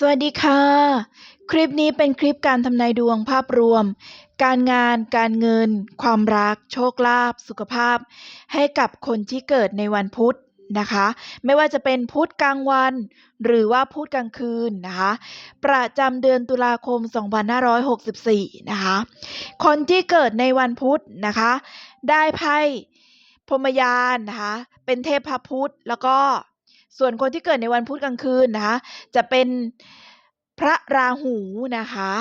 สวัสดีค่ะ คลิปนี้เป็นคลิปการทำนายดวงภาพรวม การงาน การเงิน ความรัก โชคลาภสุขภาพ ให้กับคนที่เกิดในวันพุธนะคะ ไม่ว่าจะเป็นพุธกลางวัน หรือว่าพุธกลางคืนนะคะ ประจำเดือนตุลาคม 2564 นะคะ คนที่เกิดในวันพุธนะคะ ได้ไพ่พรมยานนะคะ เป็นเทพพุธแล้วก็ ส่วนคนที่เกิดในวันพุธกลางคืนนะคะ จะเป็นพระราหูนะคะ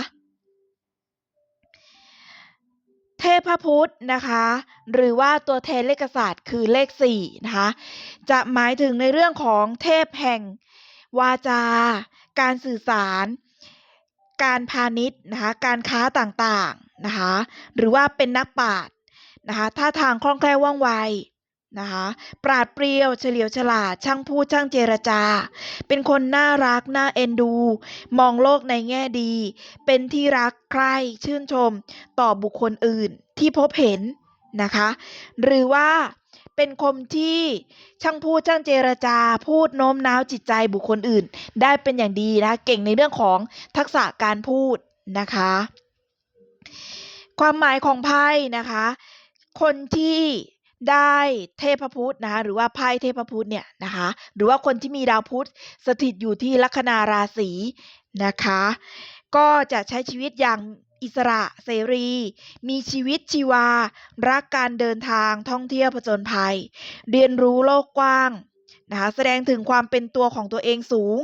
เทพพุทธนะคะ หรือว่าตัวแทนเลขศาสตร์คือเลขสี่นะคะจะหมายถึงในเรื่องของเทพแห่งวาจา การสื่อสาร การพาณิชย์นะคะ การค้าต่างๆนะคะ หรือว่าเป็นนักปราชญ์นะคะ ท่าทางคล่องแคล่วว่องไว นะคะ ปราดเปรียวเฉลียวฉลาด ช่างพูดช่างเจรจา เป็นคนน่ารัก น่าเอ็นดู มองโลกในแง่ดี เป็นที่รักใคร่ชื่นชม ต่อบุคคลอื่นที่พบเห็นนะคะ หรือว่าเป็นคนที่ช่างพูดช่างเจรจา พูดโน้มน้าวจิตใจบุคคลอื่น ได้เป็นอย่างดีนะ เก่งในเรื่องของทักษะการพูดนะคะ ความหมายของไพ่นะคะ คนที่ ได้เทพพุธนะคะหรือว่าไพ่เทพพุธเนี่ยนะคะหรือว่าคนที่มีดาวพุธสถิตอยู่ที่ลัคนาราศีนะคะ ก็จะใช้ชีวิตอย่างอิสระเสรี มีชีวิตชีวา รักการเดินทางท่องเที่ยวผจญภัย เรียนรู้โลกกว้าง นะคะแสดงถึงความเป็นตัวของตัวเองสูง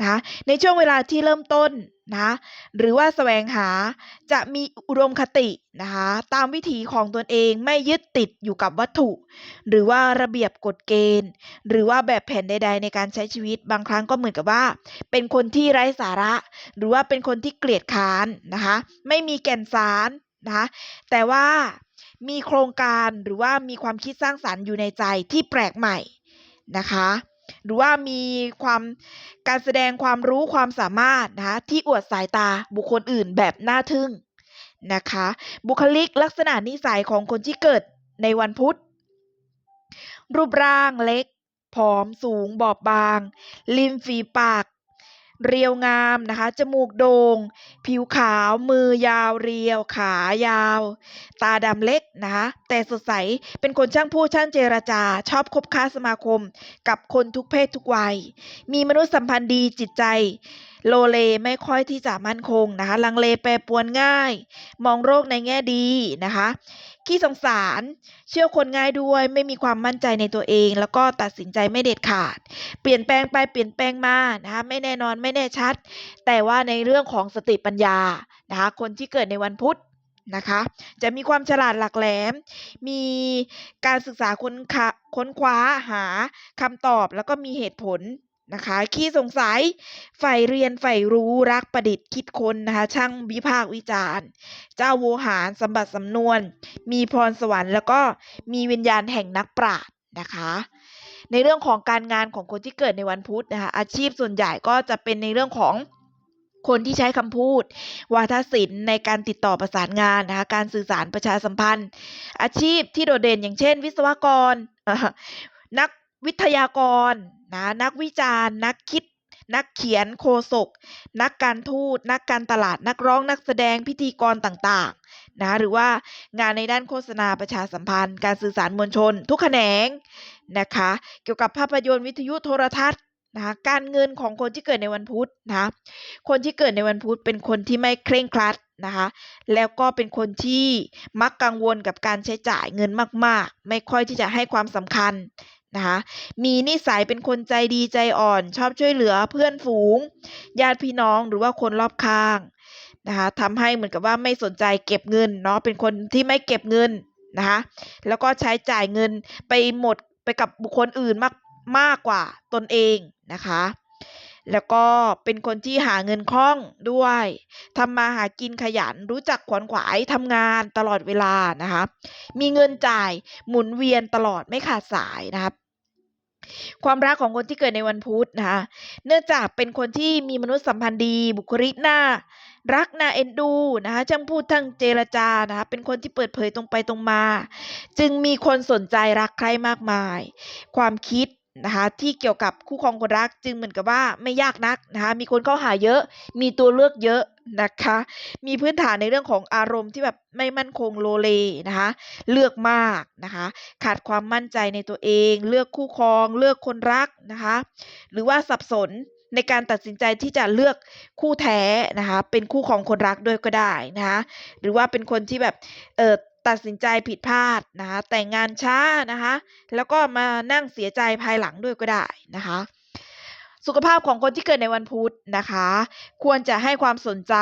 นะคะในช่วงเวลาที่เริ่มต้นนะหรือว่าแสวงหาจะมีอุดมคตินะคะตามวิถีของตนเองไม่ยึดติดอยู่กับวัตถุ หรือว่าระเบียบกฎเกณฑ์ หรือว่าแบบแผนใด ๆ ในการใช้ชีวิตบางครั้งก็เหมือนกับว่า เป็นคนที่ไร้สาระ หรือว่าเป็นคนที่เกลียดค้านนะคะไม่มีแก่นสารนะคะแต่ว่ามีโครงการหรือว่ามีความคิดสร้างสารรค์อยู่ในใจที่แปลกใหม่ นะคะ หรือว่ามีความการแสดงความรู้ความสามารถนะคะที่อวดสายตาบุคคลอื่นแบบน่าทึ่งนะคะ บุคลิกลักษณะนิสัยของคนที่เกิดในวันพุธ รูปร่างเล็กผอมสูงบอบบาง ริมฝีปาก เรียวงามนะคะ จมูกโดง่ง ผิวขาว มือยาวเรียว ขายาว ตาดำเล็กนะคะ แต่สดใส เป็นคนช่างพูดช่างเจรจา ชอบคบค้าสมาคม กับคนทุกเพศทุกวัย มีมนุษยสัมพันธ์ดีจิตใจ โลเลไม่ค่อยที่จะมั่นคงนะคะ ลังเลแปรปวนง่าย มองโรคในแง่ดีนะคะ ขี้สงสาร เชื่อคนง่ายด้วย ไม่มีความมั่นใจในตัวเอง แล้วก็ตัดสินใจไม่เด็ดขาด เปลี่ยนแปลงไปเปลี่ยนแปลงมานะคะไม่แน่นอนไม่แน่ชัด แต่ว่าในเรื่องของสติปัญญานะคะคนที่เกิดในวันพุธนะคะจะมีความฉลาดหลักแหลม มีการศึกษาค้นค้นคว้าหาคำตอบแล้วก็มีเหตุผล นะคะขี้สงสัยใฝ่เรียนใฝ่รู้รักประดิษฐ์คิดค้นนะคะ ช่างวิพากษ์วิจารณ์ เจ้าโวหารสมบัติสำนวน มีพรสวรรค์ แล้วก็มีวิญญาณแห่งนักปราชญ์นะคะ ในเรื่องของการงานของคนที่เกิดในวันพุธนะคะอาชีพส่วนใหญ่ก็จะเป็นในเรื่องของคนที่ใช้คำพูด วาทศิลป์ในการติดต่อประสานงานนะคะการสื่อสารประชาสัมพันธ์ อาชีพที่โดดเด่นอย่างเช่น วิศวกรนัก วิทยากรนะนักวิจารณ์ นักคิด นักเขียนโคศกนักการทูต นักการตลาดนักร้องนักแสดงพิธีกรต่างๆนะหรือว่างานในด้านโฆษณาประชาสัมพันธ์ การสื่อสารมวลชน ทุกแขนงนะคะเกี่ยวกับภาพยนตร์วิทยุโทรทัศน์นะคะการเงินของคนที่เกิดในวันพุธนะคนที่เกิดในวันพุธเป็นคนที่ไม่เคร่งครัดนะคะแล้วก็เป็นคนที่มักกังวลกับการใช้จ่ายเงินมาก ๆ ไม่ค่อยที่จะให้ความสำคัญ นะคะมีนิสัยเป็นคนใจดีใจอ่อน ชอบช่วยเหลือเพื่อนฝูง ญาติพี่น้องหรือว่าคนรอบข้างนะคะทำให้เหมือนกับว่าไม่สนใจเก็บเงินเนาะเป็นคนที่ไม่เก็บเงินนะคะแล้วก็ใช้จ่ายเงินไปหมดไปกับบุคคลอื่นมากมากกว่าตนเองนะคะแล้วก็เป็นคนที่หาเงินคล่องด้วยทำมาหากินขยันรู้จักขวนขวายทำงานตลอดเวลานะคะ มีเงินจ่ายหมุนเวียนตลอดไม่ขาดสายนะครับ ความรักของคนที่เกิดในวันพุธนะคะ เนื่องจากเป็นคนที่มีมนุษยสัมพันธ์ดี บุคลิกน่ารักน่าเอ็นดูนะคะช่างพูดทั้งเจรจานะคะเป็นคนที่เปิดเผยตรงไปตรงมา จึงมีคนสนใจรักใครมากมาย ความคิดนะคะที่เกี่ยวกับคู่ครองคนรักจึงเหมือนกับว่าไม่ยากนักนะคะมีคนเข้าหาเยอะ มีตัวเลือกเยอะ นะคะ มีพื้นฐานในเรื่องของอารมณ์ที่แบบไม่มั่นคงโลเลนะคะ เลือกมากนะคะ ขาดความมั่นใจในตัวเอง เลือกคู่ครอง เลือกคนรักนะคะ หรือว่าสับสนในการตัดสินใจที่จะเลือกคู่แท้นะคะ เป็นคู่ของคนรักด้วยก็ได้นะคะ หรือว่าเป็นคนที่แบบเออตัดสินใจผิดพลาดนะคะ แต่งงานช้านะคะ แล้วก็มานั่งเสียใจภายหลังด้วยก็ได้นะคะ สุขภาพของคนที่เกิดในวันพุธนะคะ ควรจะให้ความสนใจ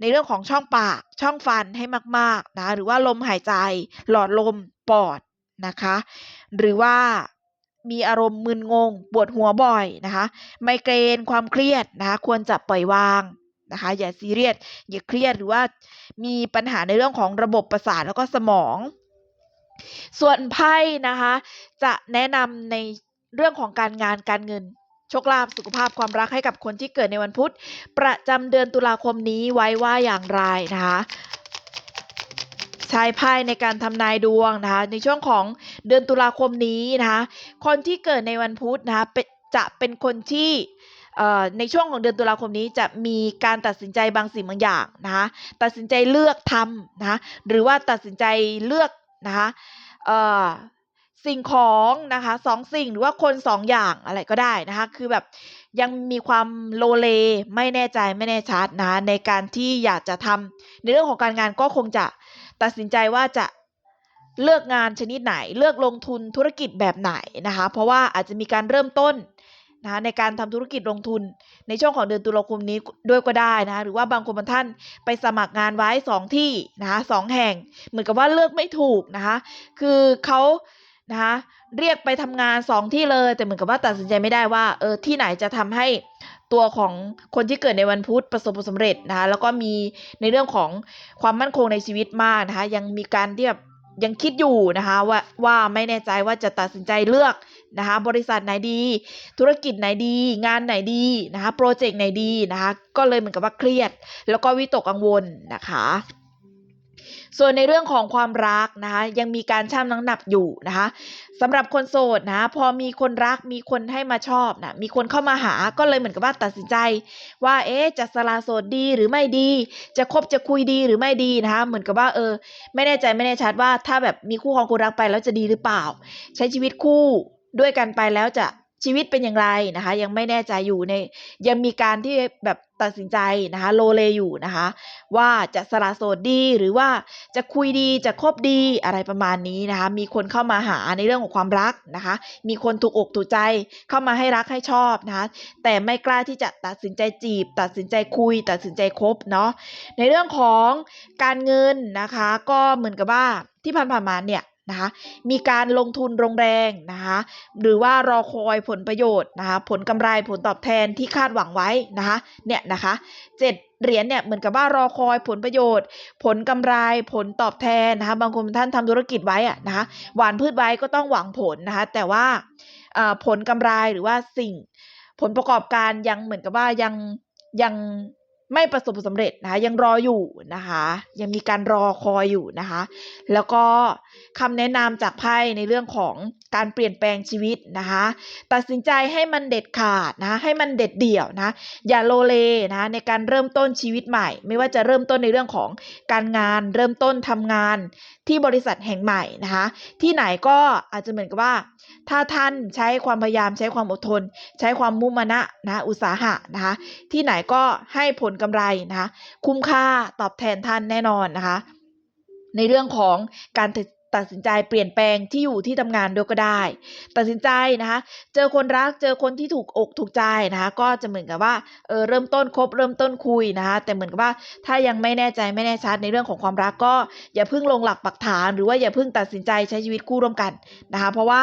ในเรื่องของช่องปาก ช่องฟันให้มากๆนะหรือว่าลมหายใจ หลอดลมปอดนะคะ หรือว่ามีอารมณ์มึนงง ปวดหัวบ่อยนะคะ ไมเกรนความเครียดนะคะ ควรจะปล่อยวางนะคะ อย่าซีเรียสอย่าเครียดหรือว่ามีปัญหาในเรื่องของระบบประสาทแล้วก็สมอง ส่วนไพ่นะคะ จะแนะนำในเรื่องของการงานการเงิน โชคลาภสุขภาพความรักให้กับคนที่เกิดในวันพุธ ประจำเดือนตุลาคมนี้ไว้ว่าอย่างไรนะคะใช้ไพ่ในการทำนายดวงนะคะในช่วงของเดือนตุลาคมนี้นะคะคนที่เกิดในวันพุธนะคะจะเป็นคนที่ในช่วงของเดือนตุลาคมนี้จะมีการตัดสินใจบางสิ่งบางอย่างนะคะตัดสินใจเลือกทำนะคะหรือว่าตัดสินใจเลือกนะคะ สิ่งของนะคะสองสิ่งหรือว่าคนสองอย่างอะไรก็ได้นะคะ คือแบบยังมีความโลเลไม่แน่ใจไม่แน่ชัดนะะในการที่อยากจะทำในเรื่องของการงานก็คงจะตัดสินใจว่าจะเลือกงานชนิดไหน เลือกลงทุนธุรกิจแบบไหนนะคะ เพราะว่าอาจจะมีการเริ่มต้นนะคะในการทำธุรกิจลงทุนในช่วงของเดือนตุลาคมนี้ด้วยก็ได้นะคะหรือว่าบางคนบางท่านไปสมัครงานไว้สองที่นะคะสองแห่ง เหมือนกับว่าเลือกไม่ถูกนะคะ คือเขา นะคะเรียกไปทำงานสองที่เลย แต่เหมือนกับว่าตัดสินใจไม่ได้ว่าเออที่ไหนจะทำให้ตัวของคนที่เกิดในวันพุธประสบผลสำเร็จนะคะแล้วก็มีในเรื่องของความมั่นคงในชีวิตมากนะคะยังมีการที่แบบยังคิดอยู่นะคะว่าว่าไม่แน่ใจว่าจะตัดสินใจเลือกนะคะบริษัทไหนดี ธุรกิจไหนดี งานไหนดีนะคะโปรเจกต์ไหนดีนะคะก็เลยเหมือนกับว่าเครียด แล้วก็วิตกกังวลนะคะ ส่วนในเรื่องของความรักนะคะยังมีการชั่งน้ำหนักอยู่นะคะสำหรับคนโสดนะพอมีคนรักมีคนให้มาชอบนะมีคนเข้ามาหาก็เลยเหมือนกับว่าตัดสินใจ ว่าเอ๊ะจะสละโสดดีหรือไม่ดี จะคบจะคุยดีหรือไม่ดีนะคะเหมือนกับว่าเออ ไม่แน่ใจไม่แน่ชัดว่าถ้าแบบมีคู่ครองคนรักไปแล้วจะดีหรือเปล่า ใช้ชีวิตคู่ด้วยกันไปแล้วจะ ชีวิตเป็นอย่างไรนะคะ ยังไม่แน่ใจอยู่ในยังมีการที่แบบตัดสินใจนะคะโลเลอยู่นะคะ ว่าจะสละโสดดีหรือว่าจะคุยดีจะคบดีอะไรประมาณนี้นะคะ มีคนเข้ามาหาในเรื่องของความรักนะคะ มีคนถูกอกถูกใจเข้ามาให้รักให้ชอบนะคะ แต่ไม่กล้าที่จะตัดสินใจจีบ ตัดสินใจคุย ตัดสินใจคบเนาะในเรื่องของการเงินนะคะ ก็เหมือนกับว่าที่ผ่านๆมาเนี่ย นะคะมีการลงทุนลงแรงนะคะหรือว่ารอคอยผลประโยชน์นะคะผลกำไรผลตอบแทนที่คาดหวังไว้นะคะเนี่ยนะคะเจ็ดเหรียญเนี่ยเหมือนกับว่ารอคอยผลประโยชน์ ผลกำไรผลตอบแทนนะคะบางคนท่านทำธุรกิจไว้อะนะคะหวานพืชไว้ก็ต้องหวังผลนะคะแต่ว่าผลกำไรหรือว่าสิ่งผลประกอบการยังเหมือนกับว่ายังยัง ไม่ประสบผลสำเร็จนะคะยังรออยู่นะคะยังมีการรอคอยอยู่นะคะแล้วก็คำแนะนำจากไพ่ในเรื่องของการเปลี่ยนแปลงชีวิตนะคะตัดสินใจให้มันเด็ดขาดนะให้มันเด็ดเดี่ยวนะอย่าโลเลนะในการเริ่มต้นชีวิตใหม่ ไม่ว่าจะเริ่มต้นในเรื่องของการงานเริ่มต้นทำงานที่บริษัทแห่งใหม่นะคะที่ไหนก็อาจจะเหมือนกับว่า ถ้าท่านใช้ความพยายามใช้ความอดทน ใช้ความมุ่งมานะนะอุตสาหะนะคะที่ไหนก็ให้ผลกำไรนะคะ คุ้มค่าตอบแทนท่านแน่นอนนะคะ ในเรื่องของการตัดสินใจเปลี่ยนแปลงที่อยู่ที่ทำงานด้วยก็ได้ ตัดสินใจนะคะ เจอคนรักเจอคนที่ถูกอกถูกใจนะคะ ก็จะเหมือนกับว่าเออเริ่มต้นคบเริ่มต้นคุยนะคะ แต่เหมือนกับว่าถ้ายังไม่แน่ใจไม่แน่ชัดในเรื่องของความรักก็อย่าเพิ่งลงหลักปักฐาน หรือว่าอย่าเพิ่งตัดสินใจใช้ชีวิตคู่ร่วมกันนะคะ เพราะว่า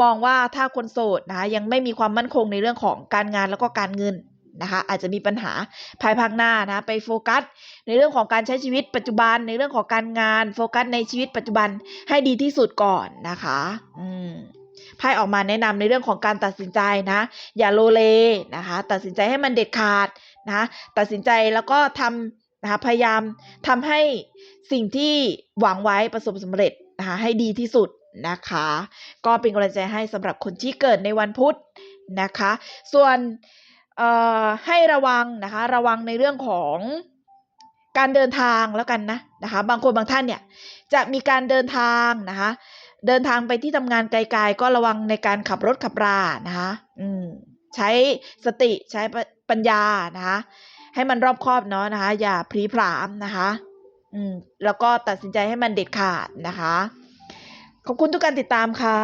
มองว่าถ้าคนโสดนะคะยังไม่มีความมั่นคงในเรื่องของการงานแล้วก็การเงิน นะคะอาจจะมีปัญหาภายภาคหน้านะไปโฟกัส ในเรื่องของการใช้ชีวิตปัจจุบันในเรื่องของการงาน โฟกัสในชีวิตปัจจุบันให้ดีที่สุดก่อนนะคะอืมไพ่ออกมาแนะนำในเรื่องของการตัดสินใจนะ อย่าโลเลนะคะ ตัดสินใจให้มันเด็ดขาดนะะตัดสินใจแล้วก็ทำนะคะพยายามทำให้สิ่งที่หวังไว้ประสบสำเร็จนะคะให้ดีที่สุดนะคะ ก็เป็นกำลังใจให้สำหรับคนที่เกิดในวันพุธนะคะ ส่วน ให้ระวังนะคะระวังในเรื่องของการเดินทางแล้วกันนะนะคะบางคนบางท่านเนี่ยจะมีการเดินทางนะคะเดินทางไปที่ทำงานไกลๆก็ระวังในการขับรถขับรานะคะอืมใช้สติใช้ปัญญานะคะให้มันรอบคอบเนาะนะคะอย่าพลีผลามนะคะอืมแล้วก็ตัดสินใจให้มันเด็ดขาดนะคะ ขอบคุณทุกการติดตามค่ะ